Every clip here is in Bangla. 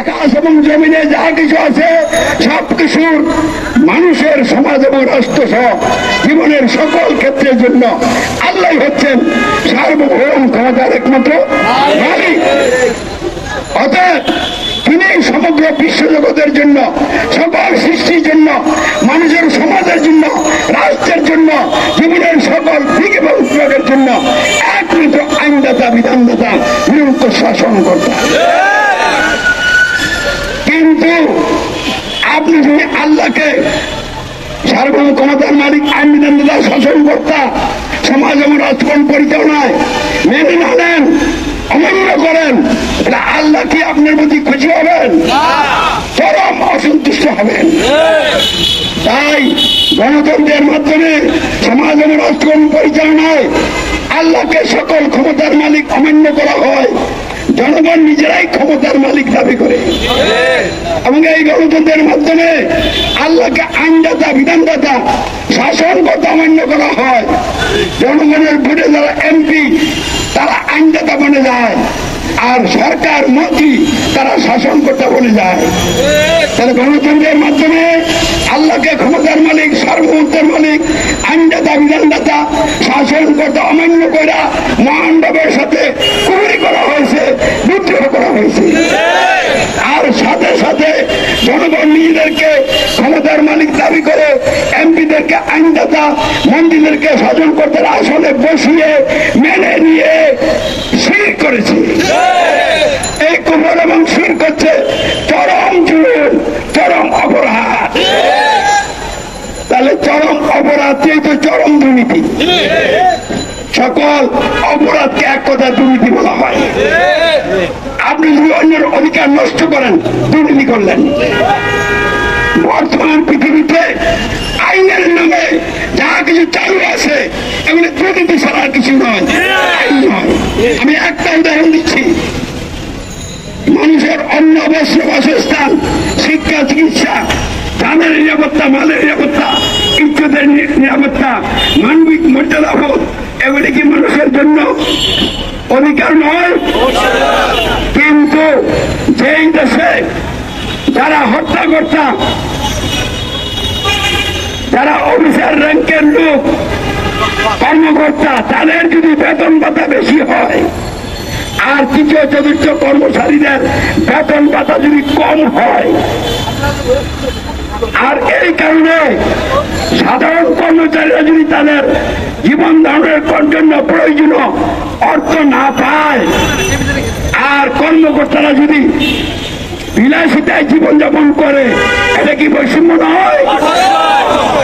আকাশ এবং জমিনে যা কিছু আছে, সব কিছুর মানুষের সমাজ এবং রাষ্ট্র সহ জীবনের সকল ক্ষেত্রের জন্য আল্লাহ হচ্ছেন সার্বভৌম ক্ষমতার একমাত্র তিনি সমগ্র বিশ্বজগতের জন্য, সকল সৃষ্টির জন্য, মানুষের সমাজের জন্য, রাষ্ট্রের জন্য, জীবনের সকল দিক এবং বিভাগের জন্য একমাত্র আইনদাতা, বিধানদাতা নিরন্তর শাসন করতা কিন্তু আপনি যদি আল্লাহকে সার্বভৌম ক্ষমতার মালিক আইন শাসন কর্তা। সমাজ এবং রাজকোণ পরিচালনায় মেনে না নেন অমান্য করেন। এটা আল্লাহ কি আপনার প্রতি খুশি হবেন? চরম অসন্তুষ্ট হবেন। তাই গণতন্ত্রের মাধ্যমে সমাজ এবং রাষ্ট্রকোণ পরিচালনায় আল্লাহকে সকল ক্ষমতার মালিক অমান্য করা হয়। জনগণ নিজেরাই ক্ষমতার মালিক দাবি করে। এবং এই গণতন্ত্রের মাধ্যমে আল্লাহকে আইনদাতা বিধানদাতা শাসন করতে অমান্য করা হয়। জনগণের ভোটে যারা এমপি তারা আইনদাতা বনে যায়। আর সরকার, মন্ত্রী, তারা শাসন করতে বলে যায়। তাহলে গণতন্ত্রের মাধ্যমে আল্লাহকে ক্ষমতার মালিক, সার্বভৌমত্বের মালিক আইনদাতা বিধানদাতা শাসন করতে অমান্য করে মহানভাবের সাথে করে এমপিদেরকে আইনদাতা, মন্ত্রীদেরকে শাসন করতে আসলে বসিয়ে, মেনে নিয়ে শির করেছে। এই কুমর এবং শির করছে চরম জুলুম, চরম অপরাধ। তাহলে চরম অপরাধকেই তো চরম দুর্নীতি। সকল অপরাধকে এক কথা দুর্নীতি বলা হয়। আপনি যদি অন্যের অধিকার নষ্ট করেন, দুর্নীতি করলেন। বর্তমান পৃথিবীতে আইনের নামে যা কিছু চালু আছে, এগুলো দুর্নীতি ছাড়া কিছু নয়। আইন নয়। আমি একটা উদাহরণ দিচ্ছি। মানুষের অন্ন, বস্ত্র, বাসস্থান, শিক্ষা, চিকিৎসা ধানের নিরাপত্তা, মালের নিরাপত্তা, ইজ্জতের নিরাপত্তা, মানবিক মর্যাদা, বোধ, এগুলি কি মানুষের জন্য অধিকার নয়? কিন্তু যেই দেশে যারা হত্যাকর্তা যারা অফিসার র্যাঙ্কের লোক, কর্মকর্তা, তাদের যদি বেতন ভাতা বেশি হয়, আর তৃতীয় চতুর্থ কর্মচারীদের বেতন ভাতা যদি কম হয়, আর এই কারণে সাধারণ কর্মচারীরা যদি তাদের জীবন ধারণের জন্য প্রয়োজনীয় অর্থ না পায়, আর কর্মকর্তারা যদি বিলাসিতায় জীবনযাপন করে। এটা কি বৈষম্য নয়?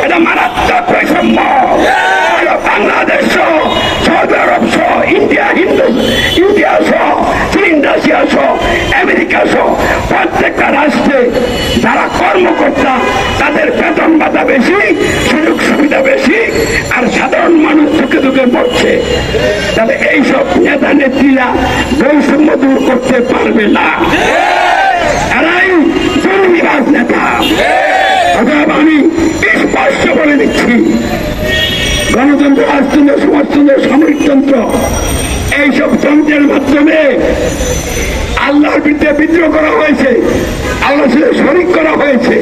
এটা মারাত্মক বৈষম্য। বাংলাদেশ সৌদি আরব সহ, ইন্ডিয়া, হিন্দু ইন্ডিয়া সহ, চীন, রাশিয়া সহ, আমেরিকা সহ, প্রত্যেকটা রাষ্ট্রে যারা কর্মকর্তা, তাদের বেতন ভাতা বেশি, সুযোগ সুবিধা বেশি, আর সাধারণ মানুষ দুঃখে দুঃখে পড়ছে তাহলে এইসব নেতা নেত্রীরা বৈষম্য দূর করতে পারবে না। দুর্নীতিবাজ নেতা অতএব আমি স্পষ্ট বলে দিচ্ছি, গণতন্ত্র, রাজতন্ত্র, সমাজতন্ত্র, সামরিকতন্ত্র, এইসব তন্ত্রের মাধ্যমে আল্লাহর বিরুদ্ধে বিদ্রোহ করা হয়েছে, আল্লাহর সাথে শরিক করা হয়েছে।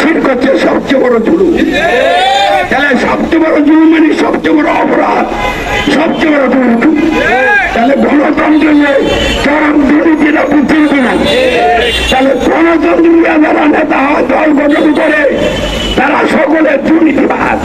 শির করছে সবচেয়ে বড় জুলুম। তাহলে সবচেয়ে বড় জুলুম মানে সবচেয়ে বড় অপরাধ, সবচেয়ে বড় তাহলে গণতন্ত্র যে চরম দুর্নীতিটা বুঝছেন না। তাহলে গণতন্ত্র যারা নেতা হয় দল গঠন করে তারা সকলে দুর্নীতিবাজ।